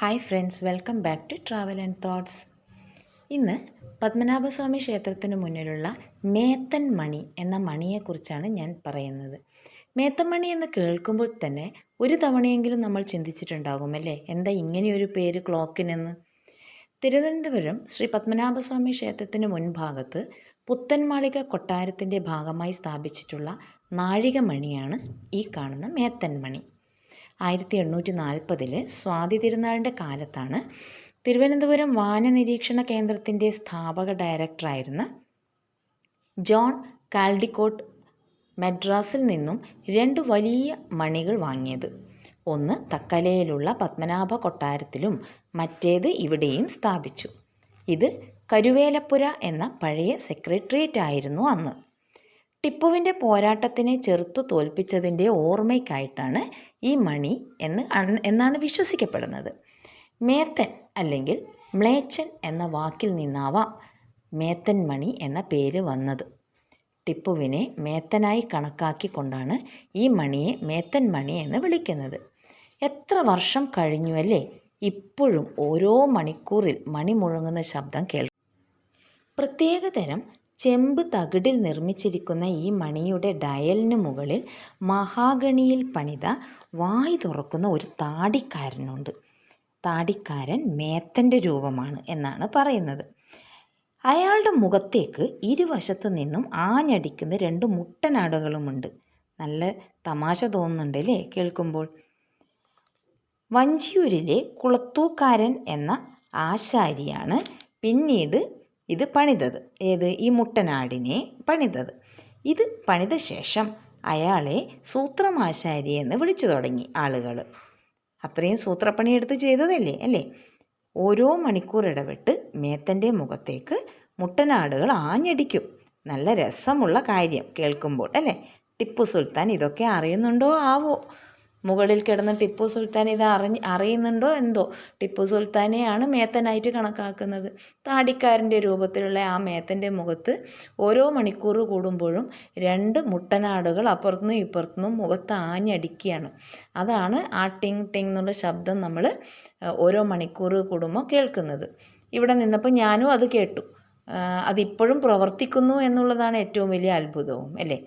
Hi friends welcome back to travel and thoughts ഇന്ന് പത്മനാഭസ്വാമി ക്ഷേത്രത്തിന് മുന്നിലുള്ള മേത്തൻ മണി എന്ന മണിയെക്കുറിച്ചാണ് ഞാൻ പറയുന്നത്. മേത്തൻ മണി എന്ന് കേൾക്കുമ്പോൾ തന്നെ ഒരു തവണയെങ്കിലും നമ്മൾ ചിന്തിച്ചിട്ടുണ്ടാകും അല്ലേ? എന്താ ഇങ്ങനെയൊരു പേര് ക്ലോക്കിനെന്ന്? തിരുവനന്തപുരം ശ്രീ പത്മനാഭസ്വാമി ക്ഷേത്രത്തിന് മുൻഭാഗത്ത് പുത്തൻമാളിക കൊട്ടാരത്തിന്റെ ഭാഗമായി സ്ഥാപിച്ചിട്ടുള്ള നാഴികമണിയാണ് ഈ കാണുന്ന മേത്തൻ മണി. ആയിരത്തി എണ്ണൂറ്റി നാൽപ്പതിൽ സ്വാതി തിരുനാളിന്റെ കാലത്താണ് തിരുവനന്തപുരം വാനനിരീക്ഷണ കേന്ദ്രത്തിന്റെ സ്ഥാപക ഡയറക്ടറായിരുന്ന ജോൺ കാൽഡിക്കോട്ട് മദ്രാസിൽ നിന്നും രണ്ട് വലിയ മണികൾ വാങ്ങിയത്. ഒന്ന് തക്കലയിലുള്ള പത്മനാഭ കൊട്ടാരത്തിലും മറ്റേത് ഇവിടെയും സ്ഥാപിച്ചു. ഇത് കരുവേലപ്പുര എന്ന പഴയ സെക്രട്ടേറിയറ്റ് ആയിരുന്നു അന്ന്. ടിപ്പുവിന്റെ പോരാട്ടത്തിനെ ചെറുത്തു തോൽപ്പിച്ചതിന്റെ ഓർമ്മയ്ക്കായിട്ടാണ് ഈ മണി എന്ന് എന്നാണ് വിശ്വസിക്കപ്പെടുന്നത്. മേത്തൻ അല്ലെങ്കിൽ മ്ലേച്ചൻ എന്ന വാക്കിൽ നിന്നാവാം മേത്തൻ മണി എന്ന പേര് വന്നത്. ടിപ്പുവിനെ മേത്തനായി കണക്കാക്കിക്കൊണ്ടാണ് ഈ മണിയെ മേത്തൻ മണി എന്ന് വിളിക്കുന്നത്. എത്ര വർഷം കഴിഞ്ഞു അല്ലേ? ഇപ്പോഴും ഓരോ മണിക്കൂറിൽ മണി മുഴങ്ങുന്ന ശബ്ദം കേൾക്കും. പ്രത്യേകതരം ചെമ്പ് തകിടിൽ നിർമ്മിച്ചിരിക്കുന്ന ഈ മണിയുടെ ഡയലിന് മുകളിൽ മഹാഗണിയിൽ പണിത വായി തുറക്കുന്ന ഒരു താടിക്കാരനുണ്ട്. താടിക്കാരൻ മേത്തന്റെ രൂപമാണ് എന്നാണ് പറയുന്നത്. അയാളുടെ മുഖത്തേക്ക് ഇരുവശത്ത് നിന്നും ആഞ്ഞടിക്കുന്ന രണ്ട് മുട്ടനാടുകളുമുണ്ട്. നല്ല തമാശ തോന്നുന്നുണ്ട് അല്ലേ കേൾക്കുമ്പോൾ? വഞ്ചിയൂരിലെ കുളത്തൂക്കാരൻ എന്ന ആശാരിയാണ് പിന്നീട് ഇത് പണിതത്. ഏത്? ഈ മുട്ടനാടിനെ പണിതത്. ഇത് പണിത ശേഷം അയാളെ സൂത്രമാശാരി എന്ന് വിളിച്ചു തുടങ്ങി ആളുകൾ അത്രയും സൂത്രപ്പണിയെടുത്ത് ചെയ്തതല്ലേ അല്ലേ? ഓരോ മണിക്കൂർ ഇടവിട്ട് മേത്തന്റെ മുഖത്തേക്ക് മുട്ടനാടുകൾ ആഞ്ഞടിക്കും. നല്ല രസമുള്ള കാര്യം കേൾക്കുമ്പോൾ അല്ലേ? ടിപ്പു സുൽത്താൻ ഇതൊക്കെ അറിയുന്നുണ്ടോ? ആവോ? മുകളിൽ കിടന്ന് ടിപ്പു സുൽത്താൻ ഇത് അറിഞ്ഞ് അറിയുന്നുണ്ടോ എന്തോ? ടിപ്പു സുൽത്താനെയാണ് മേത്തനായിട്ട് കണക്കാക്കുന്നത്. താടിക്കാരന്റെ രൂപത്തിലുള്ള ആ മേത്തന്റെ മുഖത്ത് ഓരോ മണിക്കൂർ കൂടുമ്പോഴും രണ്ട് മുട്ടനാടുകൾ അപ്പുറത്തുനിന്നും ഇപ്പുറത്തുനിന്നും മുഖത്ത് ആഞ്ഞടിക്കുകയാണ്. അതാണ് ആ ടിങ് ടിങ് എന്നുള്ള ശബ്ദം നമ്മൾ ഓരോ മണിക്കൂർ കൂടുമ്പോൾ കേൾക്കുന്നത്. ഇവിടെ നിന്നപ്പോൾ ഞാനും അത് കേട്ടു. അതിപ്പോഴും പ്രവർത്തിക്കുന്നു എന്നുള്ളതാണ് ഏറ്റവും വലിയ അത്ഭുതവും അല്ലേ?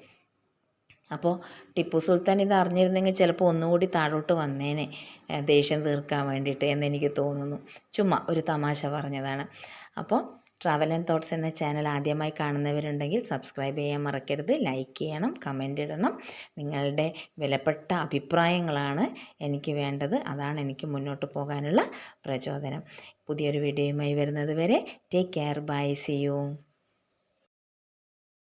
അപ്പോൾ ടിപ്പു സുൽത്താൻ ഇത് അറിഞ്ഞിരുന്നെങ്കിൽ ചിലപ്പോൾ ഒന്നുകൂടി താഴോട്ട് വന്നേനെ ദേഷ്യം തീർക്കാൻ വേണ്ടിയിട്ട് എന്നെനിക്ക് തോന്നുന്നു. ചുമ്മാ ഒരു തമാശ പറഞ്ഞതാണ്. അപ്പോൾ ട്രാവൽ ആൻഡ് തോട്ട്സ് എന്ന ചാനൽ ആദ്യമായി കാണുന്നവരുണ്ടെങ്കിൽ സബ്സ്ക്രൈബ് ചെയ്യാൻ മറക്കരുത് ലൈക്ക് ചെയ്യണം കമന്റ് ഇടണം. നിങ്ങളുടെ വിലപ്പെട്ട അഭിപ്രായങ്ങളാണ് എനിക്ക് വേണ്ടത്. അതാണ് എനിക്ക് മുന്നോട്ട് പോകാനുള്ള പ്രചോദനം. പുതിയൊരു വീഡിയോയുമായി വരുന്നത് വരെ take care bye see you